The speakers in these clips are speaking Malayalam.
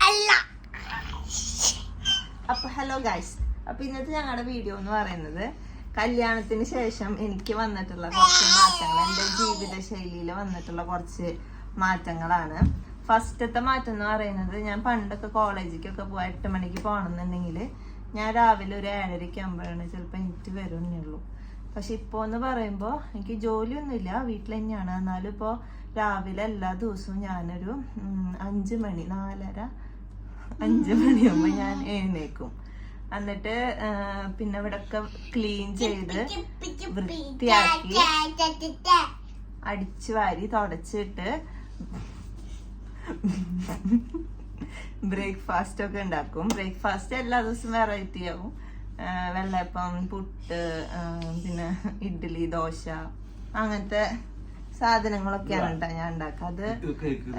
അല്ല. അപ്പൊ ഹലോ ഗൈസ് അപ്പൊ ഇന്നത്തെ ഞങ്ങളുടെ വീഡിയോ എന്ന് പറയുന്നത് കല്യാണത്തിന് ശേഷം എനിക്ക് വന്നിട്ടുള്ള കുറച്ച് മാറ്റങ്ങൾ എന്റെ ജീവിത ശൈലിയിൽ വന്നിട്ടുള്ള കുറച്ച് മാറ്റങ്ങളാണ്. ഫസ്റ്റത്തെ മാറ്റം എന്ന് പറയുന്നത് ഞാൻ പണ്ടൊക്കെ കോളേജിലേക്കൊക്കെ പോയി എട്ട് മണിക്ക് പോകണമെന്നുണ്ടെങ്കിൽ ഞാൻ രാവിലെ ഒരു ഏഴരയ്ക്ക് ആകുമ്പോഴാണ് ചിലപ്പോൾ എനിക്ക് വരുന്നേ ഉള്ളൂ പക്ഷെ ഇപ്പോൾ എന്ന് പറയുമ്പോൾ എനിക്ക് ജോലിയൊന്നുമില്ല വീട്ടിൽ തന്നെയാണ് എന്നാലും ഇപ്പോൾ രാവിലെ എല്ലാ ദിവസവും ഞാനൊരു അഞ്ച് മണി നാലര അഞ്ച് മണിയാകുമ്പോൾ ഞാൻ എഴുന്നേക്കും. എന്നിട്ട് പിന്നെ ഇവിടൊക്കെ ക്ലീൻ ചെയ്ത് വൃത്തിയാക്കി അടിച്ചു വാരി തുടച്ചിട്ട് ബ്രേക്ക്ഫാസ്റ്റ് ഒക്കെ ഉണ്ടാക്കും. ബ്രേക്ക്ഫാസ്റ്റ് എല്ലാ ദിവസവും വെറൈറ്റി ആവും. വെള്ളയപ്പം പുട്ട് പിന്നെ ഇഡ്ഡലി ദോശ അങ്ങനത്തെ സാധനങ്ങളൊക്കെയാണ് കേട്ടോ ഞാൻ ഉണ്ടാക്കുക. അത്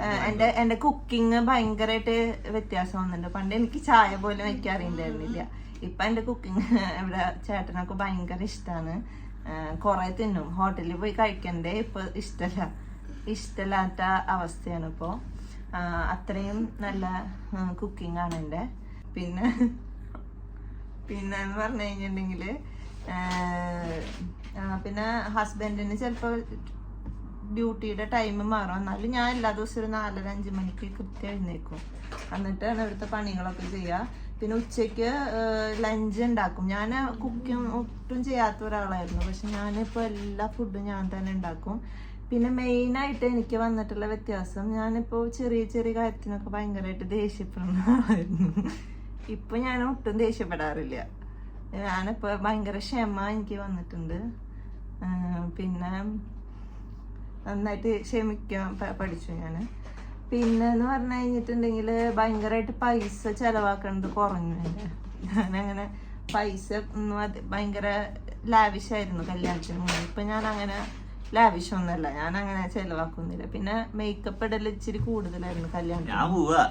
ഏഹ് എന്റെ എന്റെ കുക്കിംഗ് ഭയങ്കരമായിട്ട് വ്യത്യാസം വന്നിട്ടുണ്ട്. പണ്ട് എനിക്ക് ചായ പോലും വെക്കാൻ അറിയണ്ടായിരുന്നില്ല. ഇപ്പൊ എന്റെ കുക്കിംഗ് ഇവിടെ ചേട്ടനൊക്കെ ഭയങ്കര ഇഷ്ടമാണ് കുറെ തിന്നും. ഹോട്ടലിൽ പോയി കഴിക്കണ്ടേ? ഇപ്പൊ ഇഷ്ടല്ല. ഇഷ്ടമില്ലാത്ത അവസ്ഥയാണ് ഇപ്പോ. അത്രയും നല്ല കുക്കിംഗ് ആണ് എന്റെ പിന്നെ പിന്നെ എന്ന് പറഞ്ഞു കഴിഞ്ഞിട്ടുണ്ടെങ്കിൽ പിന്നെ ഹസ്ബൻഡിന് ചിലപ്പോൾ ഡ്യൂട്ടിയുടെ ടൈം മാറും. എന്നാലും ഞാൻ എല്ലാ ദിവസവും ഒരു നാലര അഞ്ച് മണിക്ക് കൃത്യം എഴുന്നേക്കും എന്നിട്ടാണ് ഇവിടുത്തെ പണികളൊക്കെ ചെയ്യുക. പിന്നെ ഉച്ചയ്ക്ക് ലഞ്ച് ഉണ്ടാക്കും. ഞാൻ കുക്കിംഗ് ഒട്ടും ചെയ്യാത്ത ഒരാളായിരുന്നു. പക്ഷെ ഞാനിപ്പോൾ എല്ലാ ഫുഡും ഞാൻ തന്നെ ഉണ്ടാക്കും. പിന്നെ മെയിനായിട്ട് എനിക്ക് വന്നിട്ടുള്ള വ്യത്യാസം ഞാനിപ്പോൾ ചെറിയ ചെറിയ കാര്യത്തിനൊക്കെ ഭയങ്കരമായിട്ട് ദേഷ്യപ്പെടുന്ന ആളായിരുന്നു. ഇപ്പൊ ഞാൻ ഒട്ടും ദേഷ്യപ്പെടാറില്ല. ഞാനിപ്പോ ഭയങ്കര ക്ഷമ എനിക്ക് വന്നിട്ടുണ്ട്. പിന്നെ നന്നായിട്ട് ക്ഷമിക്കാൻ പഠിച്ചു ഞാൻ പിന്നെ എന്ന് പറഞ്ഞു കഴിഞ്ഞിട്ടുണ്ടെങ്കിൽ ഭയങ്കരമായിട്ട് പൈസ ചിലവാക്കണത് കുറഞ്ഞു എന്റെ ഞാനങ്ങനെ പൈസ ഒന്നും അത് ഭയങ്കര ലാവിഷായിരുന്നു കല്യാണത്തിന് മുന്നേ. ഇപ്പം ഞാൻ അങ്ങനെ ലാവിഷൊന്നുമല്ല ഞാൻ അങ്ങനെ ചെലവാക്കുന്നില്ല. പിന്നെ മേക്കപ്പ് ഇടൽ ഇച്ചിരി കൂടുതലായിരുന്നു പോവാ.